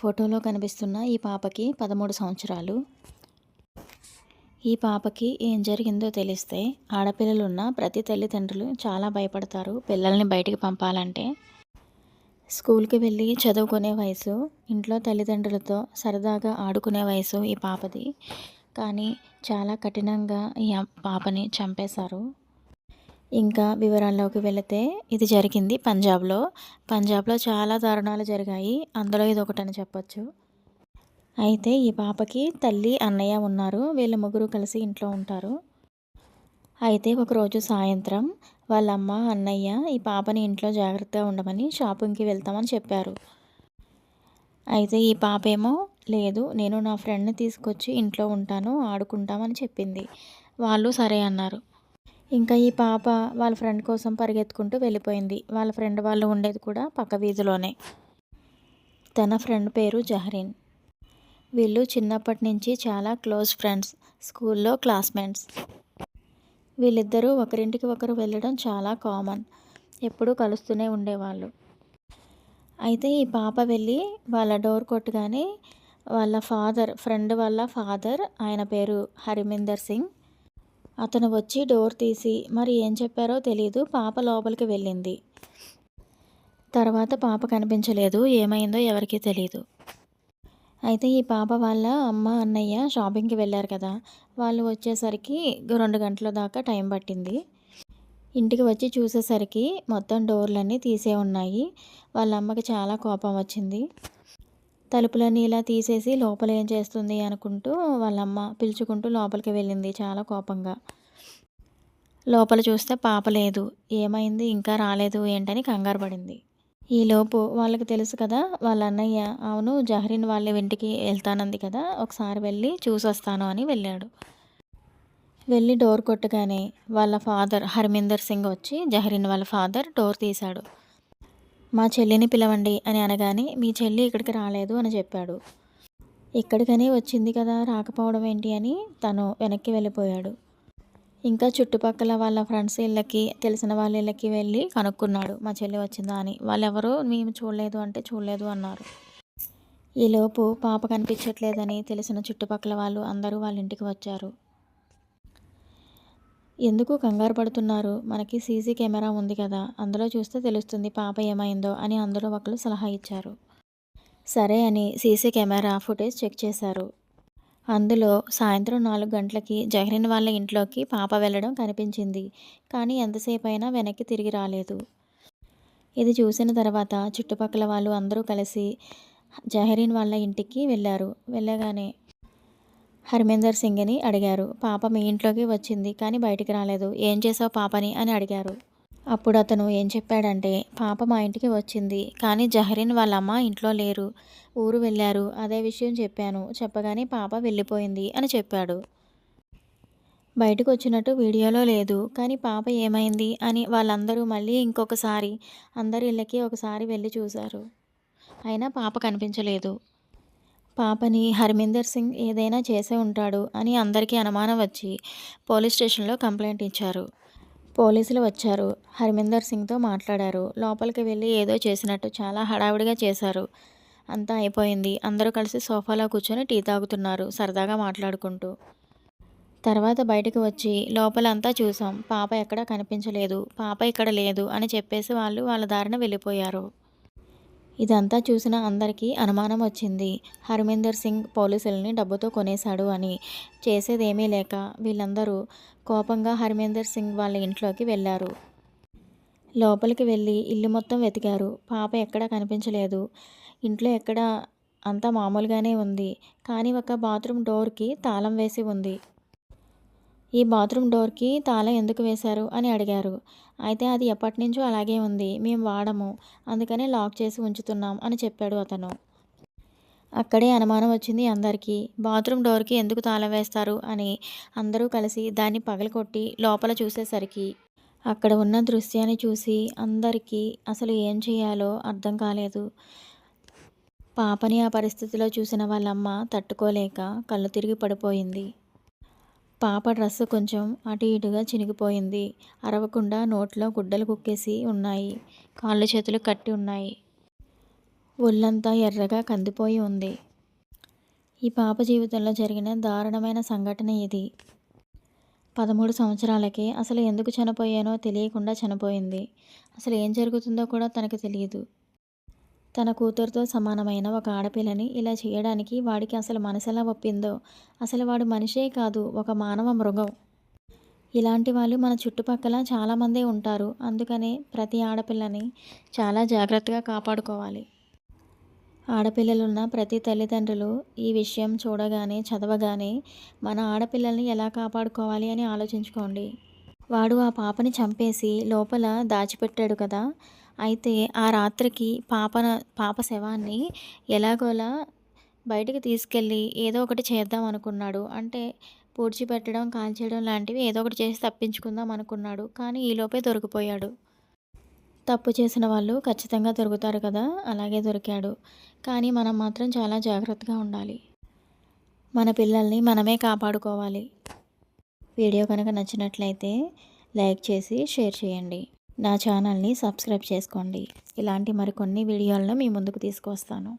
ఫోటోలో కనిపిస్తున్న ఈ పాపకి పదమూడు సంవత్సరాలు. ఈ పాపకి ఏం జరిగిందో తెలిస్తే ఆడపిల్లలున్న ప్రతి తల్లిదండ్రులు చాలా భయపడతారు పిల్లల్ని బయటికి పంపాలంటే. స్కూల్కి వెళ్ళి చదువుకునే వయసు ఇంట్లో తల్లిదండ్రులతో సరదాగా ఆడుకునే వయసు ఈ పాపది. కానీ చాలా కఠినంగా ఈ పాపని చంపేశారు. ఇంకా వివరాల్లోకి వెళితే ఇది జరిగింది పంజాబ్లో. పంజాబ్లో చాలా దారుణాలు జరిగాయి. అందులో ఇది ఒకటని చెప్పొచ్చు. అయితే ఈ పాపకి తల్లి అన్నయ్య ఉన్నారు. వీళ్ళ ముగ్గురు కలిసి ఇంట్లో ఉంటారు. అయితే ఒకరోజు సాయంత్రం వాళ్ళ అమ్మ అన్నయ్య ఈ పాపని ఇంట్లో జాగ్రత్తగా ఉండమని షాపింగ్కి వెళ్తామని చెప్పారు. అయితే ఈ పాప ఏమో లేదు నేను నా ఫ్రెండ్ని తీసుకొచ్చి ఇంట్లో ఉంటాను ఆడుకుంటామని చెప్పింది. వాళ్ళు సరే అన్నారు. ఇంకా ఈ పాప వాళ్ళ ఫ్రెండ్ కోసం పరిగెత్తుకుంటూ వెళ్ళిపోయింది. వాళ్ళ ఫ్రెండ్ వాళ్ళు ఉండేది కూడా పక్క వీధిలోనే. తన ఫ్రెండ్ పేరు జహరీన్. వీళ్ళు చిన్నప్పటి నుంచి చాలా క్లోజ్ ఫ్రెండ్స్ స్కూల్లో క్లాస్మేట్స్. వీళ్ళిద్దరూ ఒకరింటికి ఒకరు వెళ్ళడం చాలా కామన్. ఎప్పుడూ కలుస్తూనే ఉండేవాళ్ళు. అయితే ఈ పాప వెళ్ళి వాళ్ళ డోర్ కొట్టగానే వాళ్ళ ఫాదర్ ఫ్రెండ్ వాళ్ళ ఫాదర్ ఆయన పేరు హరిమిందర్ సింగ్ అతను వచ్చి డోర్ తీసి మరి ఏం చెప్పారో తెలియదు పాప లోపలికి వెళ్ళింది. తర్వాత పాప కనిపించలేదు ఏమైందో ఎవరికీ తెలియదు అయితే ఈ పాప వాళ్ళ అమ్మ అన్నయ్య షాపింగ్కి వెళ్ళారు కదా వాళ్ళు వచ్చేసరికి రెండు గంటల దాకా టైం పట్టింది. ఇంటికి వచ్చి చూసేసరికి మొత్తం డోర్లన్నీ తీసే ఉన్నాయి. వాళ్ళ అమ్మకి చాలా కోపం వచ్చింది. తలుపులన్నీ ఇలా తీసేసి లోపల ఏం చేస్తుంది అనుకుంటూ వాళ్ళ అమ్మ పిలుచుకుంటూ లోపలికి వెళ్ళింది చాలా కోపంగా. లోపల చూస్తే పాప లేదు. ఏమైంది? ఇంకా రాలేదు ఏంటని కంగారు పడింది. ఈలోపు వాళ్ళకి తెలుసు కదా వాళ్ళ అన్నయ్య అవును జహరీన్ వాళ్ళ ఇంటికి వెళ్తానంది కదా ఒకసారి వెళ్ళి చూసొస్తాను అని వెళ్ళాడు. వెళ్ళి డోర్ కొట్టగానే వాళ్ళ ఫాదర్ హర్మిందర్ సింగ్ వచ్చి జహరీన్ వాళ్ళ ఫాదర్ డోర్ తీశాడు. మా చెల్లిని పిలవండి అని అనగానే మీ చెల్లి ఇక్కడికి రాలేదు అని చెప్పాడు. ఇక్కడికనే వచ్చింది కదా రాకపోవడం ఏంటి అని తను వెనక్కి వెళ్ళిపోయాడు. ఇంకా చుట్టుపక్కల వాళ్ళ ఫ్రెండ్స్ ఇళ్ళకి తెలిసిన వాళ్ళ ఇళ్ళకి వెళ్ళి కనుక్కున్నాడు మా చెల్లి వచ్చిందా అని. వాళ్ళెవరూ మేము చూడలేదు అంటే చూడలేదు అన్నారు. ఈలోపు పాప కనిపించట్లేదని తెలిసిన చుట్టుపక్కల వాళ్ళు అందరూ వాళ్ళ ఇంటికి వచ్చారు. ఎందుకు కంగారు పడుతున్నారు? మనకి సీసీ కెమెరా ఉంది కదా అందులో చూస్తే తెలుస్తుంది పాప ఏమైందో అని అందరూ ఒకరు సలహా ఇచ్చారు. సరే అని సీసీ కెమెరా ఫుటేజ్ చెక్ చేశారు. అందులో సాయంత్రం నాలుగు గంటలకి జహరీన్ వాళ్ళ ఇంట్లోకి పాప వెళ్ళడం కనిపించింది కానీ ఎంతసేపు అయినా వెనక్కి తిరిగి రాలేదు. ఇది చూసిన తర్వాత చుట్టుపక్కల వాళ్ళు అందరూ కలిసి జహరీన్ వాళ్ళ ఇంటికి వెళ్ళారు. వెళ్ళగానే హర్మేందర్ సింగ్ని అడిగారు. పాప మీ ఇంట్లోకి వచ్చింది కానీ బయటికి రాలేదు. ఏం చేసావు పాపని? అని అడిగారు. అప్పుడు అతను ఏం చెప్పాడంటే పాప మా ఇంటికి వచ్చింది కానీ జహరీన్ వాళ్ళ అమ్మ ఇంట్లో లేరు. ఊరు వెళ్ళారు. అదే విషయం చెప్పాను. చెప్పగానే పాప వెళ్ళిపోయింది అని చెప్పాడు. బయటకు వచ్చినట్టు వీడియోలో లేదు. కానీ పాప ఏమైంది అని వాళ్ళందరూ మళ్ళీ ఇంకొకసారి అందరి ఇళ్ళకి ఒకసారి వెళ్ళి చూశారు. అయినా పాప కనిపించలేదు. పాపని హర్మిందర్ సింగ్ ఏదైనా చేసే ఉంటాడు అని అందరికీ అనుమానం వచ్చి పోలీస్ స్టేషన్లో కంప్లైంట్ ఇచ్చారు. పోలీసులు వచ్చారు. హర్మిందర్ సింగ్తో మాట్లాడారు. లోపలికి వెళ్ళి ఏదో చేసినట్టు చాలా హడావిడిగా చేశారు. అంతా అయిపోయింది. అందరూ కలిసి సోఫాలో కూర్చొని టీ తాగుతున్నారు సరదాగా మాట్లాడుకుంటూ. తర్వాత బయటకు వచ్చి లోపలంతా చూసాం పాప ఎక్కడా కనిపించలేదు. పాప ఇక్కడ లేదు అని చెప్పేసి వాళ్ళు వాళ్ళ దారిన వెళ్ళిపోయారు. ఇదంతా చూసిన అందరికీ అనుమానం వచ్చింది. హర్మిందర్ సింగ్ పోలీసుల్ని డబ్బుతో కొనేశాడు అని. చేసేదేమీ లేక వీళ్ళందరూ కోపంగా హర్మేందర్ సింగ్ వాళ్ళ ఇంట్లోకి వెళ్ళారు. లోపలికి వెళ్ళి ఇల్లు మొత్తం వెతికారు. పాప ఎక్కడా కనిపించలేదు. ఇంట్లో ఎక్కడ అంతా మామూలుగానే ఉంది. కానీ ఒక బాత్రూమ్ డోర్కి తాళం వేసి ఉంది. ఈ బాత్రూమ్ డోర్కి తాళం ఎందుకు వేశారు? అని అడిగారు. అయితే అది ఎప్పటి నుంచో అలాగే ఉంది. మేము వాడము. అందుకనే లాక్ చేసి ఉంచుతున్నాం అని చెప్పాడు అతను. అక్కడే అనుమానం వచ్చింది అందరికీ. బాత్రూమ్ డోర్కి ఎందుకు తాళం వేస్తారు? అని అందరూ కలిసి దాన్ని పగలకొట్టి లోపల చూసేసరికి అక్కడ ఉన్న దృశ్యాన్ని చూసి అందరికీ అసలు ఏం చేయాలో అర్థం కాలేదు. పాపని ఆ పరిస్థితిలో చూసిన వాళ్ళమ్మ తట్టుకోలేక కళ్ళు తిరిగి పడిపోయింది. పాప డ్రెస్సు కొంచెం అటు ఇటుగా చినిగిపోయింది. అరవకుండా నోట్లో గుడ్డలు కుక్కేసి ఉన్నాయి. కాళ్ళు చేతులు కట్టి ఉన్నాయి. ఒళ్ళంతా ఎర్రగా కందిపోయి ఉంది. ఈ పాప జీవితంలో జరిగిన దారుణమైన సంఘటన ఇది. పదమూడు సంవత్సరాలకే అసలు ఎందుకు చనిపోయానో తెలియకుండా చనిపోయింది. అసలు ఏం జరుగుతుందో కూడా తనకు తెలియదు. తన కూతురుతో సమానమైన ఒక ఆడపిల్లని ఇలా చేయడానికి వాడికి అసలు మనసెలా ఒప్పిందో? అసలు వాడు మనిషే కాదు ఒక మానవ మృగం. ఇలాంటి వాళ్ళు మన చుట్టుపక్కల చాలామందే ఉంటారు. అందుకనే ప్రతి ఆడపిల్లని చాలా జాగ్రత్తగా కాపాడుకోవాలి. ఆడపిల్లలున్న ప్రతి తల్లిదండ్రులు ఈ విషయం చూడగానే చదవగానే మన ఆడపిల్లల్ని ఎలా కాపాడుకోవాలి అని ఆలోచించుకోండి. వాడు ఆ పాపని చంపేసి లోపల దాచిపెట్టాడు కదా అయితే ఆ రాత్రికి పాపన పాప శవాన్ని ఎలాగోలా బయటికి తీసుకెళ్ళి ఏదో ఒకటి చేద్దాం అనుకున్నాడు. అంటే పూడ్చిపెట్టడం కాల్చేయడం లాంటివి ఏదో ఒకటి చేసి తప్పించుకుందాం అనుకున్నాడు. కానీ ఈలోపే దొరికిపోయాడు. తప్పు చేసిన వాళ్ళు ఖచ్చితంగా దొరుకుతారు కదా అలాగే దొరికాడు. కానీ మనం మాత్రం చాలా జాగ్రత్తగా ఉండాలి. మన పిల్లల్ని మనమే కాపాడుకోవాలి. వీడియో కనుక నచ్చినట్లయితే లైక్ చేసి షేర్ చేయండి. నా ఛానల్ని సబ్స్క్రైబ్ చేసుకోండి. ఇలాంటి మరికొన్ని వీడియోలను మీ ముందుకు తీసుకొస్తాను